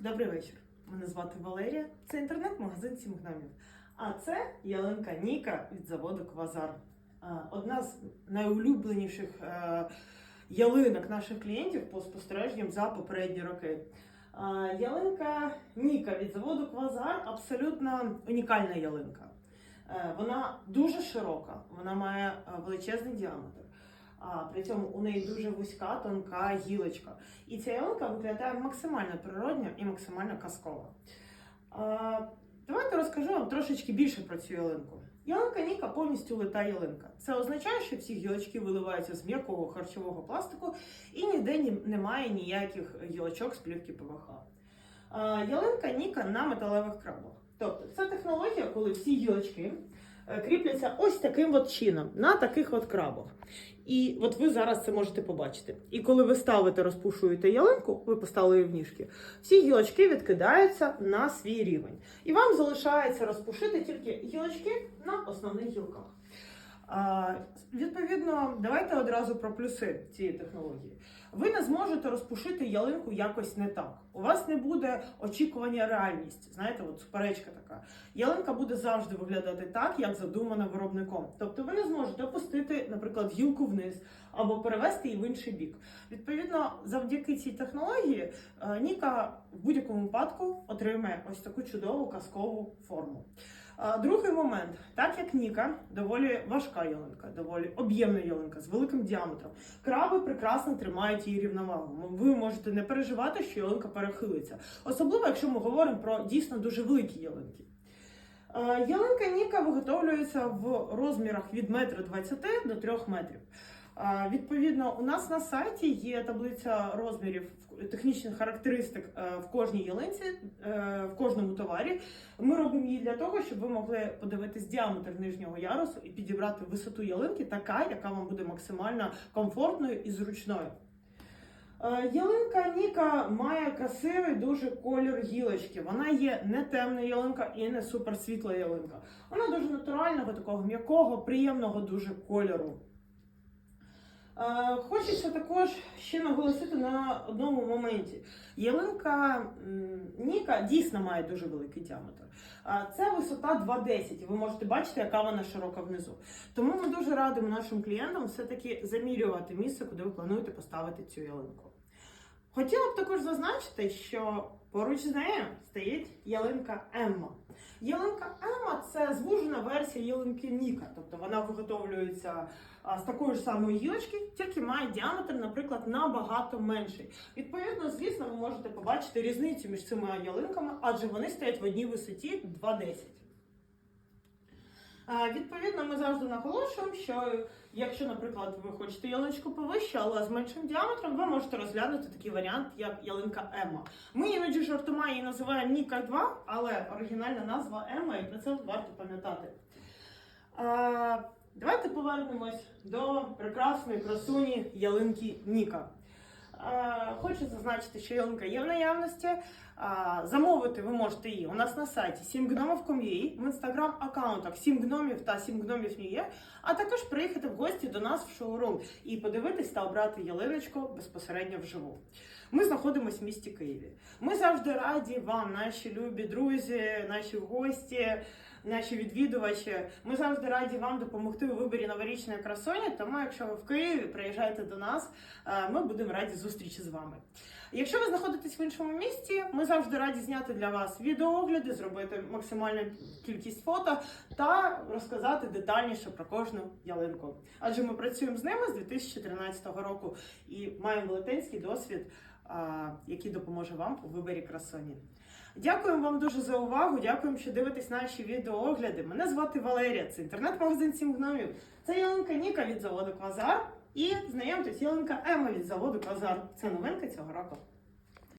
Добрий вечір. Мене звати Валерія. Це інтернет-магазин Сім гномів. А це ялинка Ніка від заводу Квазар. Одна з найулюбленіших е, ялинок наших клієнтів по спостереженням за попередні роки. Ялинка Ніка від заводу Квазар абсолютно унікальна ялинка. Е, Вона дуже широка, вона має е, величезний діаметр. При цьому у неї дуже вузька, тонка гілочка. І ця ялинка виглядає максимально природньо і максимально казково. Давайте розкажу вам трошечки більше про цю ялинку. Ялинка Ніка повністю лита ялинка. Це означає, що всі гілочки виливаються з м'якого харчового пластику і ніде немає ніяких гілочок з плівки ПВХ. Ялинка Ніка на металевих крабах. Тобто це технологія, коли всі гілочки кріпляться ось таким от чином на таких от крабах. І от ви зараз це можете побачити. І коли ви ставите, розпушуєте ялинку, ви поставили в ніжки, всі гілочки відкидаються на свій рівень. І вам залишається розпушити тільки гілочки на основних гілках. Відповідно, давайте одразу про плюси цієї технології. Ви не зможете розпушити ялинку якось не так. У вас не буде очікування реальність. Знаєте, от суперечка така. Ялинка буде завжди виглядати так, як задумано виробником. Тобто ви не зможете опустити, наприклад, гілку вниз або перевести її в інший бік. Відповідно, завдяки цій технології е, Ніка в будь-якому випадку отримає ось таку чудову казкову форму. Другий момент, так як Ніка доволі важка ялинка, доволі об'ємна ялинка з великим діаметром, краби прекрасно тримають її рівновагу. Ви можете не переживати, що ялинка перехилиться, особливо якщо ми говоримо про дійсно дуже великі ялинки. Ялинка Ніка виготовлюється в розмірах від 1,20 м до 3 метрів. Відповідно, у нас на сайті є таблиця розмірів технічних характеристик е, в кожній ялинці, е, в кожному товарі. Ми робимо її для того, щоб ви могли подивитись діаметр нижнього ярусу і підібрати висоту ялинки, така, яка вам буде максимально комфортною і зручною. Е, Ялинка Ніка має красивий дуже колір гілочки. Вона є не темна ялинка і не суперсвітла ялинка. Вона дуже натурального, такого м'якого, приємного дуже кольору. Е, Хочеться також ще наголосити на одному моменті. Ялинка Ніка дійсно має дуже великий діаметр. Це висота 2,10, і ви можете бачити, яка вона широка внизу. Тому ми дуже радимо нашим клієнтам все-таки замірювати місце, куди ви плануєте поставити цю ялинку. Хотіла б також зазначити, що поруч з нею стоїть ялинка Емма. Ялинка Емма це звужена версія ялинки Ніка, тобто вона виготовлюється з такої ж самої гілочки, тільки має діаметр, наприклад, набагато менший. Відповідно, звісно, ви можете побачити різницю між цими ялинками, адже вони стоять в одній висоті 2,10. Відповідно, ми завжди наголошуємо, що якщо, наприклад, ви хочете ялиночку повище, але з меншим діаметром, ви можете розглянути такий варіант, як ялинка Ема. Ми іноді жартома її називаємо Ніка 2, але оригінальна назва Ема, і про це варто пам'ятати. Давайте повернемось до прекрасної красуні ялинки Ніка. Хочу зазначити, що ялинка є в наявності. Замовити ви можете її у нас на сайті 7gnomів.com.ua, в інстаграм-аккаунтах 7 гномів та 7 гномів New Year, а також приїхати в гості до нас в шоурум і подивитись та обрати ялиночку безпосередньо вживу. Ми знаходимося в місті Києві. Ми завжди раді вам, наші любі друзі, наші гості, наші відвідувачі. Ми завжди раді вам допомогти у виборі новорічної красоні. Тому, якщо ви в Києві приїжджайте до нас, е, ми будемо раді зустрічі з вами. Якщо ви знаходитесь в іншому місті, ми завжди раді зняти для вас відеоогляди, зробити максимальну кількість фото та розказати детальніше про кожну ялинку. Адже ми працюємо з ними з 2013 року і маємо велетенський досвід, який допоможе вам у виборі красоні. Дякуємо вам дуже за увагу. Дякуємо, що дивитесь наші відеоогляди. Мене звати Валерія. Це інтернет-магазин Сім гномів. Це ялинка Ніка від заводу Квазар. І знайомтесь, ялинка Ема від заводу Квазар. Це новинка цього року.